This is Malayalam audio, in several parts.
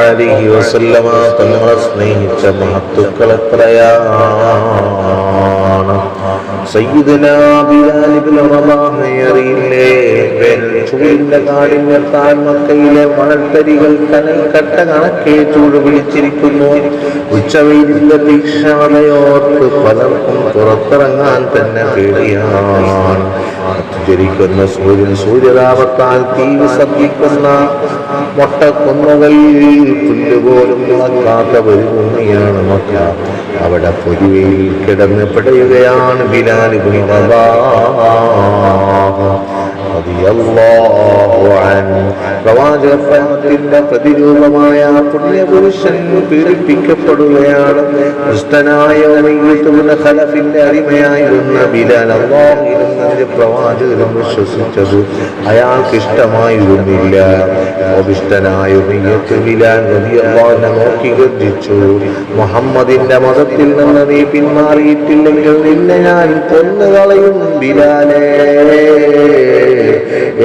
അലൈഹി തങ്ങളെ സ്നേഹിച്ച മഹത്തുക്കൾ എത്രയാണ്? മക്കയിലെ മണൽത്തരികൾ കനൽക്കട്ട കട്ട കണക്കെ ചൂട് പിടിച്ചിരിക്കുന്നു. ഉച്ചവെയിലിന്റെ തീക്ഷണതയോർത്ത് പലർക്കും പുറത്തിറങ്ങാൻ തന്നെ പേടിയാണ്. ജരിക്കുന്ന സൂര്യൻ സൂര്യതാപത്താൽ തീ വിസർജിക്കുന്ന മൊട്ടക്കുന്നുകൾ പുല്ലുപോലും മുളക്കാത്ത പരിഭൂമിയാണ് മക്ക. അവിടെ പൊരുവയിൽ കിടന്ന് പിടയുകയാണ് ബിലാൽ ഇബ്നു പ്രവാചകപ്രേമത്തിന്റെ പ്രതിരൂപമായ പുണ്യപുരുഷൻ പീഡിപ്പിക്കപ്പെടുകയാണ്. ദുഷ്ടനായ ഖലഫിന്റെ അടിമയായിരുന്ന ബിലാൽ അള്ളാഹുവിന്റെ പ്രവാചകനും വിശ്വസിച്ചത് അയാൾക്ക് ഇഷ്ടമായിരുന്നില്ല. കോപിഷ്ടനായ ഉമയ്യത്ത് നബി റളിയല്ലാഹുവിനെ നോക്കി ഗർജിച്ചു. മുഹമ്മദിന്റെ മതത്തിൽ നിന്ന് നീ പിന്മാറിയിട്ടില്ലെങ്കിൽ നിന്നെ ഞാൻ കൊന്നുകളയും ബിലാലേ.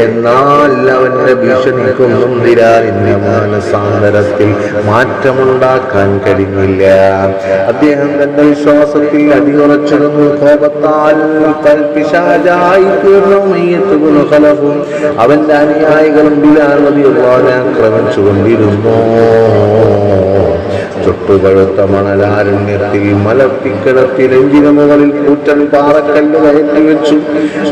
എന്നാൽ അവന്റെ ഭീഷണിക്കൊന്നും ബിലാലിന്റെ മാനസാന്തരത്തിൽ മാറ്റമുണ്ടാക്കാൻ കഴിഞ്ഞില്ല. അദ്ദേഹം തന്റെ വിശ്വാസത്തിൽ അടിയുറച്ചിരുന്നു. കോപത്താൽ കൽപ്പിശാചായി തീർന്നു. അവന്റെ അനുയായികളും ബിലാൽ നദിയുള്ളവനെ ആക്രമിച്ചുകൊണ്ടിരുന്നു. ചുട്ടുപഴുത്ത മണലാരണ്യത്തിൽ മലർത്തിക്കിടത്തി നെഞ്ചിന മുകളിൽ കൂറ്റൻ പാറക്കല്ല് കയറ്റി വെച്ചു.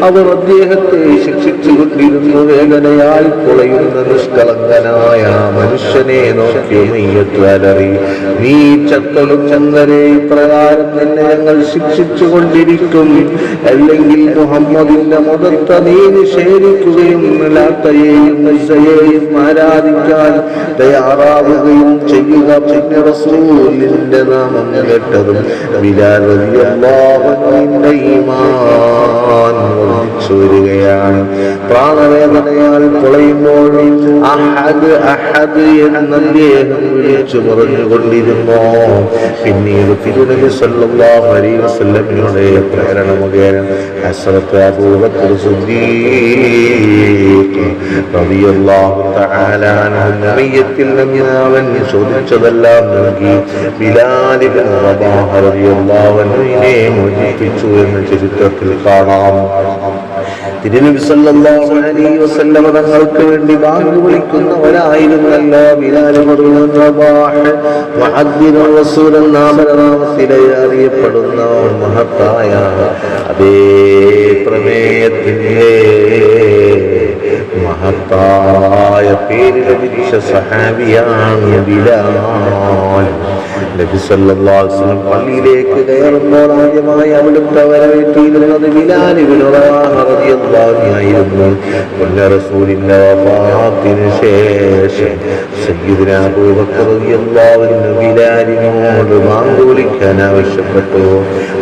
അവർ അദ്ദേഹത്തെ ശിക്ഷിച്ചുകൊണ്ടിരുന്നു. വേദനയായി പൊളയുന്ന നിഷ്കളങ്കനായ മനുഷ്യനെ നോക്കി നീ ചത്തലും ചന്ദനെ ഇപ്രകാരം തന്നെ ഞങ്ങൾ ശിക്ഷിച്ചു കൊണ്ടിരിക്കും അല്ലെങ്കിൽ മുഹമ്മദിന്റെ മുതത്ത നീ നിഷേധിക്കുകയും ആരാധിക്കാൻ തയ്യാറാവുകയും ചെയ്യുക. പിന്നെ റസൂലിന്റെ നാമം കേട്ടതും ബിലാൽ റളിയല്ലാഹു അൻഹുവിന്റെ ഈമാൻ വർദ്ധിച്ചു വരികയാണ്. പ്രാണവേദനയാൽ പൊളയുമ്പോൾ അഹദ് അഹദ് എന്ന് അദ്ദേഹം വിളിച്ചു പറഞ്ഞുകൊണ്ടിരുന്നു. പിന്നീട് തിരുനബി സല്ലല്ലാഹു അലൈഹി വസല്ലമയുടെ പ്രേരണ മുഖേന ഹസ്രത്ത് അബൂബക്കർ സിദ്ദീഖ് റളിയല്ലാഹു തആല അൻഹു നബിയത്തിൽ നിന്ന് അവൻ ചോദിച്ചതെല്ലാം നൽകി. അൻഹുവിനെ മോചിപ്പിച്ചു എന്ന് ചരിത്രത്തിൽ കാണാം. തിരുനബി സല്ലല്ലാഹു അലൈഹി വേണ്ടി വിളിക്കുന്നവരായിരുന്നല്ലോ അറിയപ്പെടുന്ന മഹത്തായ അതേ പ്രമേയത്തിന്റെ മഹത്തായ പേര് ലഭിച്ച സഹാബിയാണ് ബിലാൽ. നബി സല്ലല്ലാഹു പള്ളിയിലേക്ക് കയറുമ്പോൾ ആദ്യമായി അവിടുത്തെ വരവേറ്റിയിരുന്നത് ബിലാൽ ആയിരുന്നു. പിന്നെ റസൂലിന്റെ വഫാത്തിന് ശേഷം. സയ്യിദുന അബൂബക്കർ റളിയല്ലാഹു അൻഹു ബിലാലിനോട് ബാങ്ക് വിളിക്കാൻ ആവശ്യപ്പെട്ടു.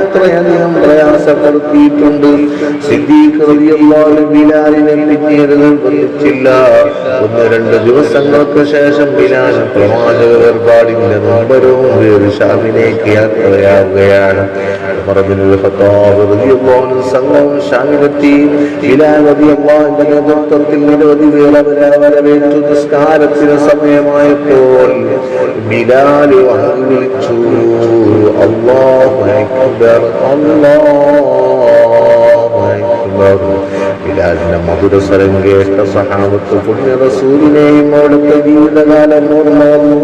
അത്രയധികം പ്രയാസപ്പെടുത്തിയിട്ടുണ്ട്. സിദ്ദീഖ് ഒന്ന് രണ്ട് ദിവസങ്ങൾക്ക് ശേഷം ബിലാൽ പ്രവാചക വേർപാടിന്റെ നമ്പരവും ഷാമിലേക്ക് യാത്രയാവുകയാണ്. നിസ്കാരത്തിന് സമയമായപ്പോൾ ബിലാൽ വന്ന് വിളിച്ചു അല്ലാഹു അക്ബർ അല്ലാഹു അക്ബർ ബിലാലിന്റെ മധുരസ്വരം കേട്ട സഹാബത്ത് പുണ്യ റസൂലിനെയും അവിടുത്തെ ജീവിതകാലം ഓർമ്മ വന്നു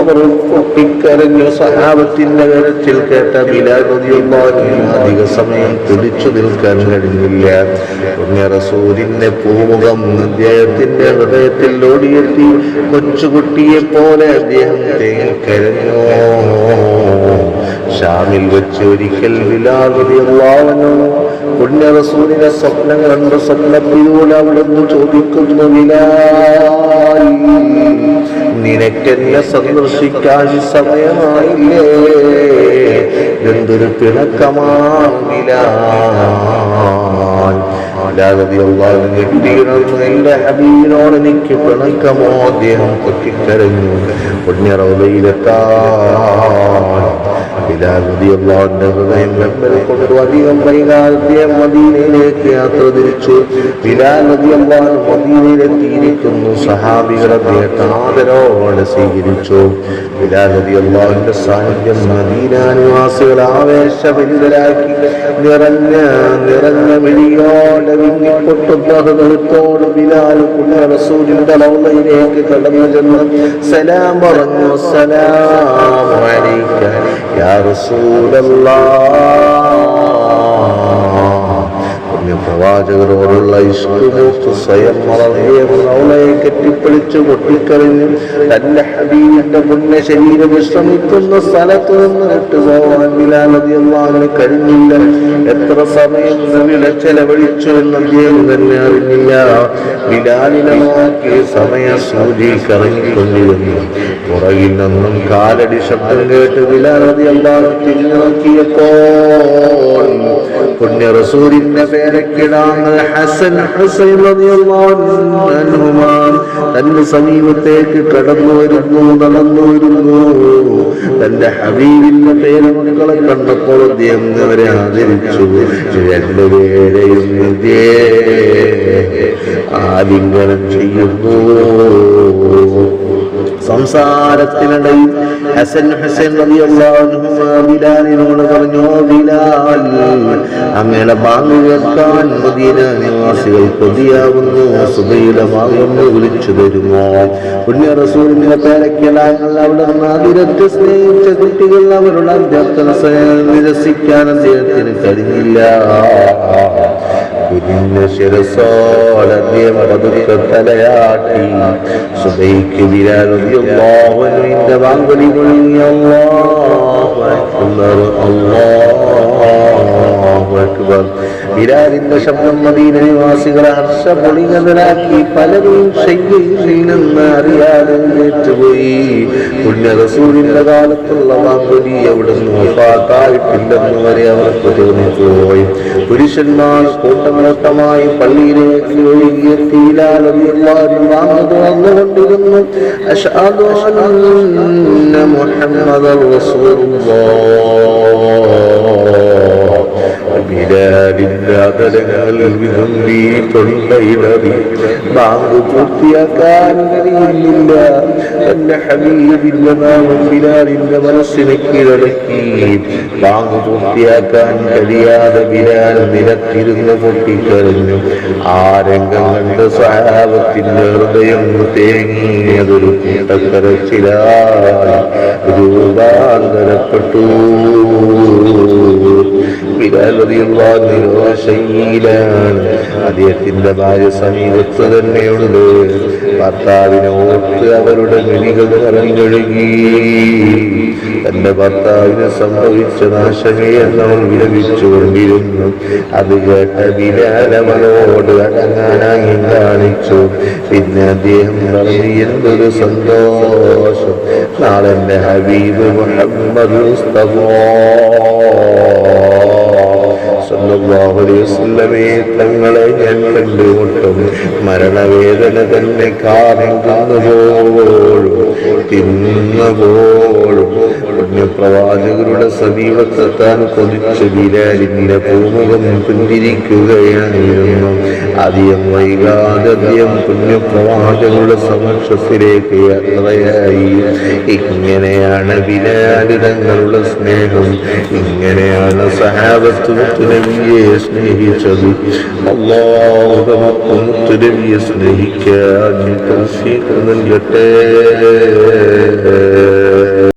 അവർ പൊട്ടിക്കരഞ്ഞു സഹാബത്തിന്റെ കരച്ചിൽ കേട്ട ബിലാലിയും അധിക സമയം പിടിച്ചു നിൽക്കാൻ കഴിഞ്ഞില്ല. പുണ്യ റസൂലിന്റെ പൂമുഖം അദ്ദേഹത്തിന്റെ ഹൃദയത്തിൽ ഓടിയെത്തി. കൊച്ചുകുട്ടിയെ പോലെ അദ്ദേഹം കരഞ്ഞു. ഷാമിൽ വെച്ച് ഒരിക്കൽ ബിലാൽ റളിയല്ലാഹു അൻഹു പുണ്യ റസൂലിനെ സ്വപ്നം കണ്ട് സ്വപ്നത്തിലൂടെ അവിടുന്ന് ചോദിക്കുന്നു നിനക്കെന്നെ സന്ദർശിക്കാൻ സമയമായില്ലേ? എന്തൊരു എന്റെ ഹബീബിനോട് എനിക്ക് പിണക്കമോ? അദ്ദേഹം പൊട്ടിക്കരഞ്ഞു ബിലാലുദിയല്ലാന്റെ ഹൃദയം വെമ്പൽ കൊണ്ടു അധികം വൈകാതെ മദീനയിലേക്ക് യാത്ര തിരിച്ചു. ബിലാലുദിയല്ലാൻ മദീനയിലെത്തിയിരിക്കുന്നു സഹാബികൾ അദ്ദേഹത്തെ ആദരവോടെ സ്വീകരിച്ചു. ബിലാലുദിയല്ലാന്റെ സാന്നിധ്യം മദീന നിവാസികൾ ആവേശഭരിതരാക്കി. നിറഞ്ഞ നിറഞ്ഞ വിളിയോടെ വിങ്ങിപ്പൊട്ടുന്ന ഹൃദയത്തോട് ബിലാൽ പുണ്യ റസൂലിന്റെ ലൗലയിലേക്ക് കടന്നു ചെന്ന് സലാം പറഞ്ഞു സലാം യാ റസൂലല്ലാഹ് പ്രവാചകരോടുള്ള ഇഷ്ടമൂത്ത് സ്വയം വളർന്നയെ കെട്ടിപ്പിടിച്ച് പൊട്ടിക്കറിഞ്ഞ് തന്റെ ഹബീബിന്റെ പുണ്യ ശരീരം വിശ്രമിക്കുന്ന സ്ഥലത്ത് നിന്ന് വിട്ടുപോകാൻ ബിലാനദിയല്ലാതെ കഴിഞ്ഞില്ല. എത്ര സമയം നബിയുടെ ചെലവഴിച്ചു എന്ന് അദ്ദേഹം തന്നെ അറിഞ്ഞില്ല. ബിലാലിനെ സമയ സൂചി കറങ്ങിക്കൊണ്ടിരുന്നു പുറകിൽ നിന്നും കാലടി ശബ്ദം കേട്ട് ബിലാനദിയല്ലാതെ തിരിഞ്ഞു നോക്കിയപ്പോൾ പുണ്യ റസൂലിന്റെ പേരക്കിടാന്ന് ഹസൻ ഹുസൈൻ തന്റെ സമീപത്തേക്ക് കടന്നു വരുന്നു നടന്നു വരുന്നു. തന്റെ ഹബീബിന്റെ പേരമക്കളെ കണ്ടപ്പോൾ അദ്ദേഹം അവരെ ആദരിച്ചു. രണ്ടുപേരെയും ആലിംഗനം ചെയ്യുന്നു. സംസാരത്തിനിടയിൽ ഹസൻ ഹസൻ ബിലാലിനോട് പറഞ്ഞു "ഓ ബിലാൽ അങ്ങയുടെ ബാങ്ക് കേൾക്കാൻ മദീന നിവാസികൾ കൊതിയാവുന്നു സുബയുടെ വിളിച്ചു തരുമോ? പുണ്യ റസൂലിന്റെ പേരക്കലാങ്ങൾ അവിടെ നിന്ന് അതിരറ്റ് സ്നേഹിച്ച കുട്ടികൾ അവരുടെ അഭ്യർത്ഥന നിരസിക്കാൻ അദ്ദേഹത്തിന് കഴിഞ്ഞില്ല. ശിരസോടെ അദ്ദേഹം പതുക്കെ തലയാട്ടി സുബൈക്ക് വിരാലുവിന്റെ വാങ്കൊലി അക്ബർ അല്ലാഹു അക്ബർ. ബിലാലിന്റെ ശബ്ദം മദീന നിവാസികളെ ഹർഷപൊളികതരാക്കി പലരും ശയ്യയിലെന്ന് അറിയാതെ ഏറ്റുപോയി. പുണ്യ കാലത്തുള്ള വാങ്കൊലി അവിടുന്ന് വഫാത്തായിട്ടില്ലെന്ന് വരെ അവർക്ക് തോന്നിപ്പോയി. പുരുഷന്മാർ കൂട്ടമൂട്ടമായി പള്ളിയിലേക്ക് ഒഴുകിയെത്തിയിലാലും അഷ്ഹദു അന്ന മുഹമ്മദർ റസൂലുള്ളാഹ് പൊട്ടിക്കരഞ്ഞു ആ രംഗം കണ്ട് ഹൃദയം തേങ്ങിയതൊരു കൂട്ടക്കരച്ചിലായി. രൂപാന്തരപ്പെട്ടു. അദ്ദേഹത്തിന്റെ ഭാര്യ സമീപത്ത് തന്നെയുണ്ട്. ഭർത്താവിനെ ഓർത്ത് അവരുടെ വിളികൾ നിറഞ്ഞൊഴുകി തന്റെ ഭർത്താവിന് സംഭവിച്ച നാശമേ എന്നവൾ വിലപിച്ചുകൊണ്ടിരുന്നു. അത് കേട്ട ബിലാലവളോട് അടങ്ങാനായി കാണിച്ചു. പിന്നെ അദ്ദേഹം പറഞ്ഞു എന്തൊരു സന്തോഷം. നാളെന്റെ ഹബീബ് മുഹമ്മദ് വസല്ലമേ തങ്ങളെ ഞാൻ കണ്ടുമുട്ടും. മരണവേദന തന്നെ കാണിക്കുന്നപോഴും തിന്നുപോഴും പുണ്യപ്രവാചകരുടെ സമീപത്തെത്താൻ കൊതിച്ച ബിലാലിന്റെ പൂമുഖം പുഞ്ചിരിക്കുകയായിരുന്നു. അധികം വൈകാതെ പുണ്യപ്രവാചകരുടെ സമക്ഷത്തിലേക്ക് യാത്രയായി. ഇങ്ങനെയാണ് ബിലാലിടങ്ങളുടെ സ്നേഹം. ഇങ്ങനെയാണ് സഹാബത്ത് സ്നേഹിച്ചത്. അള്ളാഹു മുത്തുനബിയെ സ്നേഹിക്കാൻ നൽകട്ടെ.